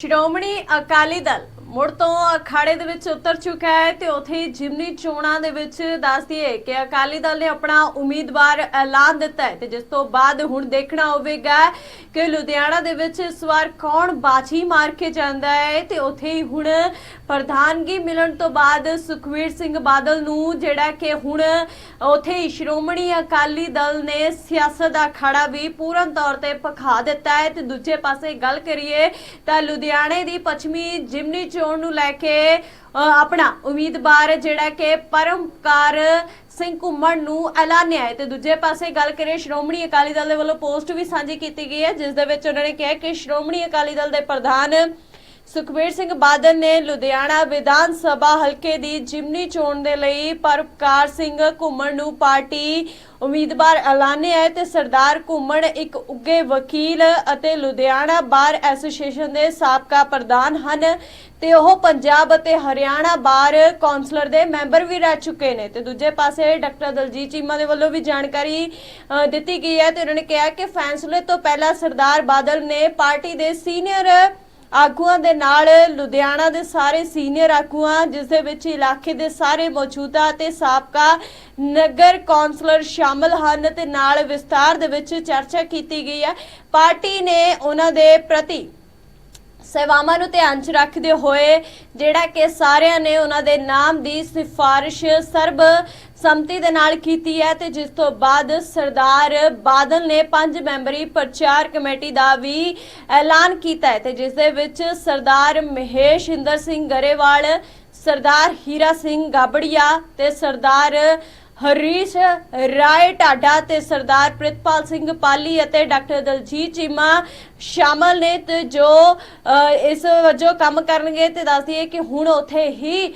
ਸ਼੍ਰੋਮਣੀ ਅਕਾਲੀ ਦਲ ਮੁੜ ਤੋਂ ਅਖਾੜੇ ਦੇ ਵਿੱਚ ਉਤਰ ਚੁੱਕਾ ਹੈ ਤੇ ਉਥੇ ਜਿਮਨੀ ਚੋਣਾਂ ਦੇ ਵਿੱਚ ਦੱਸ ਦਈਏ ਕਿ ਅਕਾਲੀ ਦਲ ਨੇ ਆਪਣਾ ਉਮੀਦਵਾਰ ਐਲਾਨ ਦਿੱਤਾ ਹੈ ਤੇ ਜਿਸ ਤੋਂ ਬਾਅਦ ਹੁਣ ਦੇਖਣਾ ਹੋਵੇਗਾ ਕਿ ਲੁਧਿਆਣਾ ਦੇ ਵਿੱਚ ਇਸ ਵਾਰ ਕੌਣ ਬਾਜੀ ਮਾਰ ਕੇ ਜਾਂਦਾ ਹੈ ਤੇ ਉਥੇ ਹੀ ਹੁਣ ਪ੍ਰਧਾਨਗੀ ਮਿਲਣ ਤੋਂ ਬਾਅਦ ਸੁਖਵੀਰ ਸਿੰਘ ਬਾਦਲ ਨੂੰ ਜਿਹੜਾ ਕਿ ਹੁਣ ਉਥੇ ਹੀ ਸ਼੍ਰੋਮਣੀ ਅਕਾਲੀ ਦਲ ਨੇ ਸਿਆਸਤ ਦਾ ਅਖਾੜਾ ਵੀ ਪੂਰਨ ਤੌਰ ਤੇ ਪਖਾ ਦਿੱਤਾ ਹੈ ਤੇ ਦੂਜੇ ਪਾਸੇ ਗੱਲ ਕਰੀਏ ਤਾਂ ਲੁਧਿਆਣੇ ਦੀ ਪੱਛਮੀ ਜਿਮਨੀ ਚੋਣ ਨੂੰ ਲੈ ਕੇ ਅ, ਆਪਣਾ ਉਮੀਦਵਾਰ ਜਿਹੜਾ ਕਿ ਪਰਮਕਾਰ ਸਿੰਘ ਘੁੰਮਣ ਨੂੰ ਐਲਾਨਿਆ ਹੈ। ਤੇ ਦੂਜੇ ਪਾਸੇ ਗੱਲ ਕਰੀਏ ਸ਼੍ਰੋਮਣੀ ਅਕਾਲੀ ਦਲ ਦੇ ਵੱਲੋਂ ਪੋਸਟ ਵੀ ਸਾਂਝੀ ਕੀਤੀ ਗਈ ਹੈ ਜਿਸ ਦੇ ਵਿੱਚ ਉਹਨਾਂ ਨੇ ਕਿਹਾ ਕਿ ਸ਼੍ਰੋਮਣੀ ਅਕਾਲੀ ਦਲ ਦੇ ਪ੍ਰਧਾਨ ਸੁਖਬੀਰ ਸਿੰਘ ਬਾਦਲ ਨੇ ਲੁਧਿਆਣਾ ਵਿਧਾਨ ਸਭਾ ਹਲਕੇ ਦੀ ਜਿਮਨੀ ਚੋਣ ਦੇ ਲਈ ਪਰਪਕਾਰ ਸਿੰਘ ਘੁੰਮਣ ਨੂੰ ਪਾਰਟੀ ਉਮੀਦਵਾਰ ਐਲਾਨਿਆ ਹੈ ਤੇ ਸਰਦਾਰ ਘੁੰਮਣ ਇੱਕ ਉੱਗੇ ਵਕੀਲ ਅਤੇ ਲੁਧਿਆਣਾ ਬਾਰ ਐਸੋਸੀਏਸ਼ਨ ਦੇ ਸਾਬਕਾ ਪ੍ਰਧਾਨ ਹਨ ਤੇ ਉਹ ਪੰਜਾਬ ਅਤੇ ਹਰਿਆਣਾ ਬਾਰ ਕੌਂਸਲਰ ਦੇ ਮੈਂਬਰ ਵੀ ਰਹਿ ਚੁੱਕੇ ਨੇ ਤੇ ਦੂਜੇ ਪਾਸੇ ਡਾਕਟਰ ਦਲਜੀਤ ਚੀਮਾ ਦੇ ਵੱਲੋਂ ਵੀ ਜਾਣਕਾਰੀ ਦਿੱਤੀ ਗਈ ਹੈ ਤੇ ਉਹਨਾਂ ਨੇ ਕਿਹਾ ਕਿ ਫੈਸਲੇ ਤੋਂ ਪਹਿਲਾਂ ਸਰਦਾਰ ਬਾਦਲ ਨੇ ਪਾਰਟੀ ਦੇ ਸੀਨੀਅਰ ਆਗੂਆਂ ਦੇ ਨਾਲ ਲੁਧਿਆਣਾ ਦੇ ਸਾਰੇ ਸੀਨੀਅਰ ਆਗੂਆਂ, ਜਿਸ ਦੇ ਵਿੱਚ ਇਲਾਕੇ ਦੇ ਸਾਰੇ ਮੌਜੂਦਾ ਤੇ ਸਾਬਕਾ ਨਗਰ ਕੌਂਸਲਰ ਸ਼ਾਮਲ ਹਨ ਤੇ ਨਾਲ ਵਿਸਤਾਰ ਦੇ ਵਿੱਚ ਚਰਚਾ ਕੀਤੀ ਗਈ ਹੈ। ਪਾਰਟੀ ਨੇ ਉਹਨਾਂ ਦੇ ਪ੍ਰਤੀ ਸੇਵਾਵਾਂ ਨੂੰ ਧਿਆਨ 'ਚ ਰੱਖਦੇ ਹੋਏ ਜਿਹੜਾ ਕਿ ਸਾਰਿਆਂ ਨੇ ਉਹਨਾਂ ਦੇ ਨਾਮ ਦੀ ਸਿਫਾਰਿਸ਼ ਸਰਬ ਸੰਮਤੀ ਦੇ ਨਾਲ ਕੀਤੀ ਹੈ ਤੇ ਜਿਸ ਤੋਂ ਬਾਅਦ ਸਰਦਾਰ ਬਾਦਲ ਨੇ ਪੰਜ ਮੈਂਬਰੀ ਪ੍ਰਚਾਰ ਕਮੇਟੀ ਦਾ ਵੀ ਐਲਾਨ ਕੀਤਾ ਹੈ ਤੇ ਜਿਸ ਦੇ ਵਿੱਚ ਸਰਦਾਰ ਮਹੇਸ਼ ਇੰਦਰ ਸਿੰਘ ਗਰੇਵਾਲ, ਸਰਦਾਰ ਹੀਰਾ ਸਿੰਘ ਗਾਬੜੀਆ ਤੇ ਸਰਦਾਰ ਹਰੀਸ਼ ਰਾਏ ਟਾਡਾ ਤੇ ਸਰਦਾਰ ਪ੍ਰਿਤਪਾਲ ਸਿੰਘ ਪਾਲੀ ਅਤੇ ਡਾਕਟਰ ਦਲਜੀਤ ਚੀਮਾ ਸ਼ਾਮਲ ਨੇ ਤੇ ਜੋ ਇਸ ਵਜੋਂ ਕੰਮ ਕਰਨਗੇ ਤੇ ਦੱਸ ਦਈਏ ਕਿ ਹੁਣ ਉੱਥੇ ਹੀ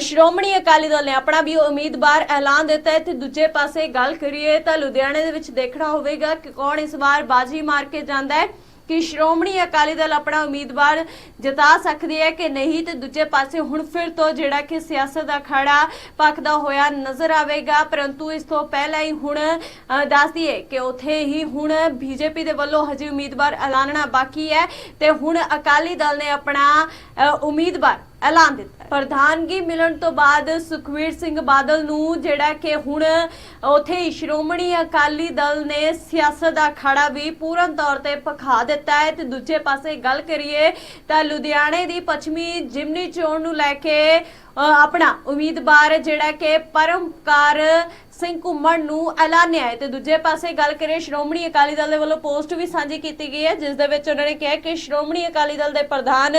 ਸ਼੍ਰੋਮਣੀ ਅਕਾਲੀ ਦਲ ਨੇ ਆਪਣਾ ਵੀ ਉਮੀਦਵਾਰ ਐਲਾਨ ਦਿੱਤਾ। ਹੈ ਤੇ ਦੂਜੇ ਪਾਸੇ ਗੱਲ ਕਰੀਏ ਤਾਂ ਲੁਧਿਆਣੇ ਦੇ ਵਿੱਚ ਦੇਖਣਾ ਹੋਵੇਗਾ ਕਿ ਕੌਣ ਇਸ ਵਾਰ ਬਾਜੀ ਮਾਰ ਕੇ ਜਾਂਦਾ ਹੈ। ਕਿ ਸ਼੍ਰੋਮਣੀ ਅਕਾਲੀ ਦਲ ਆਪਣਾ ਉਮੀਦਵਾਰ ਜਿਤਾ ਸਕਦੀ ਹੈ ਕਿ ਨਹੀਂ ਤੇ ਦੂਜੇ ਪਾਸੇ ਹੁਣ ਫਿਰ ਤੋਂ ਜਿਹੜਾ ਕਿ ਸਿਆਸਤ ਦਾ ਖੜਾ ਪੱਕਦਾ ਹੋਇਆ ਨਜ਼ਰ ਆਵੇਗਾ। ਪਰੰਤੂ ਇਸ ਤੋਂ ਪਹਿਲਾਂ ਹੀ ਹੁਣ ਅ, ਦੱਸ ਦਈਏ ਕਿ ਉਥੇ ਹੀ ਹੁਣ ਬੀਜੇਪੀ ਦੇ ਵੱਲੋਂ ਹਜੇ ਉਮੀਦਵਾਰ ਐਲਾਨਣਾ ਬਾਕੀ ਹੈ ਤੇ ਹੁਣ ਅਕਾਲੀ ਦਲ ਨੇ ਆਪਣਾ ਉਮੀਦਵਾਰ ਐਲਾਨ ਦਿੱਤਾ ਹੈ। ਪ੍ਰਧਾਨਗੀ ਮਿਲਣ ਤੋਂ ਬਾਅਦ ਸੁਖਵੀਰ ਸਿੰਘ ਬਾਦਲ ਨੂੰ ਜਿਹੜਾ ਕਿ ਹੁਣ ਉਥੇ ਹੀ ਸ਼੍ਰੋਮਣੀ ਅਕਾਲੀ ਦਲ ਨੇ ਸਿਆਸਤ ਦਾ ਅਖਾੜਾ ਵੀ ਪੂਰਨ ਤੌਰ ਤੇ ਪਖਾ ਦਿੱਤਾ ਹੈ ਤੇ ਦੂਜੇ ਪਾਸੇ ਗੱਲ ਕਰੀਏ ਤਾਂ ਲੁਧਿਆਣੇ ਦੀ ਪੱਛਮੀ ਜਿਮਨੀ ਚੋਣ ਨੂੰ ਲੈ ਕੇ ਆਪਣਾ ਉਮੀਦਵਾਰ ਜਿਹੜਾ ਕਿ ਪਰਮਕਾਰ ਸਿੰਘ ਘੁੰਮਣ ਨੂੰ ਐਲਾਨਿਆ ਹੈ ਤੇ ਦੂਜੇ ਪਾਸੇ ਗੱਲ ਕਰੀਏ, ਸ਼੍ਰੋਮਣੀ ਅਕਾਲੀ ਦਲ ਦੇ ਵੱਲੋਂ ਪੋਸਟ ਵੀ ਸਾਂਝੀ ਕੀਤੀ ਗਈ ਹੈ, ਜਿਸ ਦੇ ਵਿੱਚ ਉਹਨਾਂ ਨੇ ਕਿਹਾ ਕਿ ਸ਼੍ਰੋਮਣੀ ਅਕਾਲੀ ਦਲ ਦੇ ਪ੍ਰਧਾਨ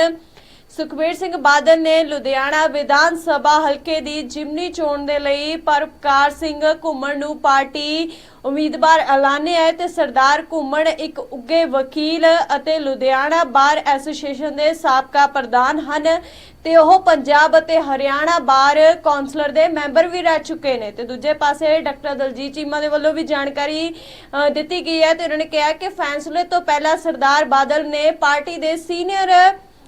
ਸੁਖਬੀਰ ਸਿੰਘ ਬਾਦਲ ਨੇ ਲੁਧਿਆਣਾ ਵਿਧਾਨ ਸਭਾ ਹਲਕੇ ਦੀ ਜਿਮਨੀ ਚੋਣ ਦੇ ਲਈ ਪਰਪਕਾਰ ਸਿੰਘ ਘੁੰਮਣ ਨੂੰ ਪਾਰਟੀ ਉਮੀਦਵਾਰ ਐਲਾਨਿਆ ਹੈ ਤੇ ਸਰਦਾਰ ਘੁੰਮਣ ਇੱਕ ਉੱਗੇ ਵਕੀਲ ਅਤੇ ਲੁਧਿਆਣਾ ਬਾਰ ਐਸੋਸੀਏਸ਼ਨ ਦੇ ਸਾਬਕਾ ਪ੍ਰਧਾਨ ਹਨ ਤੇ ਉਹ ਪੰਜਾਬ ਅਤੇ ਹਰਿਆਣਾ ਬਾਰ ਕੌਂਸਲਰ ਦੇ ਮੈਂਬਰ ਵੀ ਰਹਿ ਚੁੱਕੇ ਨੇ ਤੇ ਦੂਜੇ ਪਾਸੇ ਡਾਕਟਰ ਦਲਜੀਤ ਚੀਮਾ ਦੇ ਵੱਲੋਂ ਵੀ ਜਾਣਕਾਰੀ ਦਿੱਤੀ ਗਈ ਹੈ ਤੇ ਉਹਨਾਂ ਨੇ ਕਿਹਾ ਕਿ ਫੈਸਲੇ ਤੋਂ ਪਹਿਲਾਂ ਸਰਦਾਰ ਬਾਦਲ ਨੇ ਪਾਰਟੀ ਦੇ ਸੀਨੀਅਰ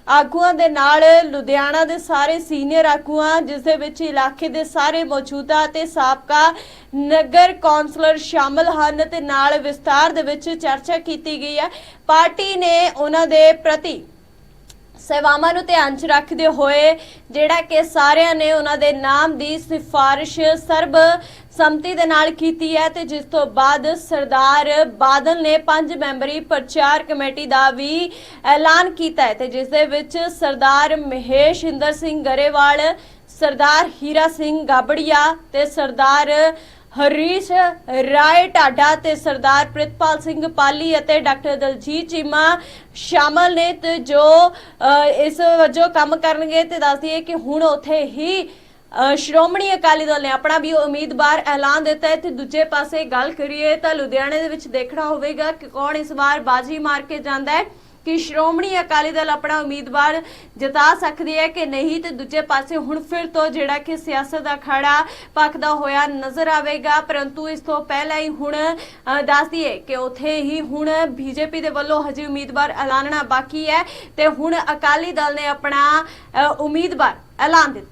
ਆਗੂਆਂ ਦੇ ਨਾਲ ਲੁਧਿਆਣਾ ਦੇ ਸਾਰੇ ਸੀਨੀਅਰ ਆਗੂਆਂ, ਜਿਸ ਦੇ ਵਿੱਚ ਇਲਾਕੇ ਦੇ ਸਾਰੇ ਮੌਜੂਦਾ ਤੇ ਸਾਬਕਾ ਨਗਰ ਕੌਂਸਲਰ ਸ਼ਾਮਲ ਹਨ ਤੇ ਨਾਲ ਵਿਸਤਾਰ ਦੇ ਵਿੱਚ ਚਰਚਾ ਕੀਤੀ ਗਈ ਹੈ। ਪਾਰਟੀ ਨੇ ਉਹਨਾਂ ਦੇ ਪ੍ਰਤੀ ਸੇਵਾਵਾਂ ਨੂੰ ਧਿਆਨ 'ਚ ਰੱਖਦੇ ਹੋਏ ਜਿਹੜਾ ਕਿ ਸਾਰਿਆਂ ਨੇ ਉਹਨਾਂ ਦੇ ਨਾਮ ਦੀ ਸਿਫਾਰਿਸ਼ ਸਰਬ ਸੰਮਤੀ ਦੇ ਨਾਲ ਕੀਤੀ ਹੈ ਤੇ ਜਿਸ ਤੋਂ ਬਾਅਦ ਸਰਦਾਰ ਬਾਦਲ ਨੇ ਪੰਜ ਮੈਂਬਰੀ ਪ੍ਰਚਾਰ ਕਮੇਟੀ ਦਾ ਵੀ ਐਲਾਨ ਕੀਤਾ ਹੈ ਤੇ ਜਿਸ ਦੇ ਵਿੱਚ ਸਰਦਾਰ ਮਹੇਸ਼ ਇੰਦਰ ਸਿੰਘ ਗਰੇਵਾਲ, ਸਰਦਾਰ ਹੀਰਾ ਸਿੰਘ ਗਾਬੜੀਆ ਤੇ ਸਰਦਾਰ ਹਰੀਸ਼ ਰਾਏ ਟਾਡਾ ਤੇ ਸਰਦਾਰ ਪ੍ਰਿਤਪਾਲ ਸਿੰਘ ਪਾਲੀ ਅਤੇ ਡਾਕਟਰ ਦਲਜੀਤ ਚੀਮਾ ਸ਼ਾਮਲ ਨੇ ਤੇ ਜੋ ਇਸ ਵਜੋਂ ਕੰਮ ਕਰਨਗੇ ਤੇ ਦੱਸ ਦਈਏ ਕਿ ਹੁਣ ਉੱਥੇ ਹੀ ਸ਼੍ਰੋਮਣੀ ਅਕਾਲੀ ਦਲ ਨੇ ਆਪਣਾ ਵੀ ਉਮੀਦਵਾਰ ਐਲਾਨ ਦਿੱਤਾ ਹੈ। ਤੇ ਦੂਜੇ ਪਾਸੇ ਗੱਲ ਕਰੀਏ ਤਾਂ ਲੁਧਿਆਣੇ ਦੇ ਵਿੱਚ ਦੇਖਣਾ ਹੋਵੇਗਾ ਕਿ ਕੌਣ ਇਸ ਵਾਰ ਬਾਜੀ ਮਾਰ ਕੇ ਜਾਂਦਾ ਹੈ। ਕਿ ਸ਼੍ਰੋਮਣੀ ਅਕਾਲੀ ਦਲ ਆਪਣਾ ਉਮੀਦਵਾਰ ਜਿਤਾ ਸਕਦੀ ਹੈ ਕਿ ਨਹੀਂ ਤੇ ਦੂਜੇ ਪਾਸੇ ਹੁਣ ਫਿਰ ਤੋਂ ਜਿਹੜਾ ਕਿ ਸਿਆਸਤ ਦਾ ਖੜਾ ਪੱਕਦਾ ਹੋਇਆ ਨਜ਼ਰ ਆਵੇਗਾ। ਪਰੰਤੂ ਇਸ ਤੋਂ ਪਹਿਲਾਂ ਹੀ ਹੁਣ ਅ, ਦੱਸ ਦਈਏ ਕਿ ਉਥੇ ਹੀ ਹੁਣ ਬੀਜੇਪੀ ਦੇ ਵੱਲੋਂ ਹਜੇ ਉਮੀਦਵਾਰ ਐਲਾਨਣਾ ਬਾਕੀ ਹੈ ਤੇ ਹੁਣ ਅਕਾਲੀ ਦਲ ਨੇ ਆਪਣਾ ਉਮੀਦਵਾਰ ਐਲਾਨ ਦਿੱਤਾ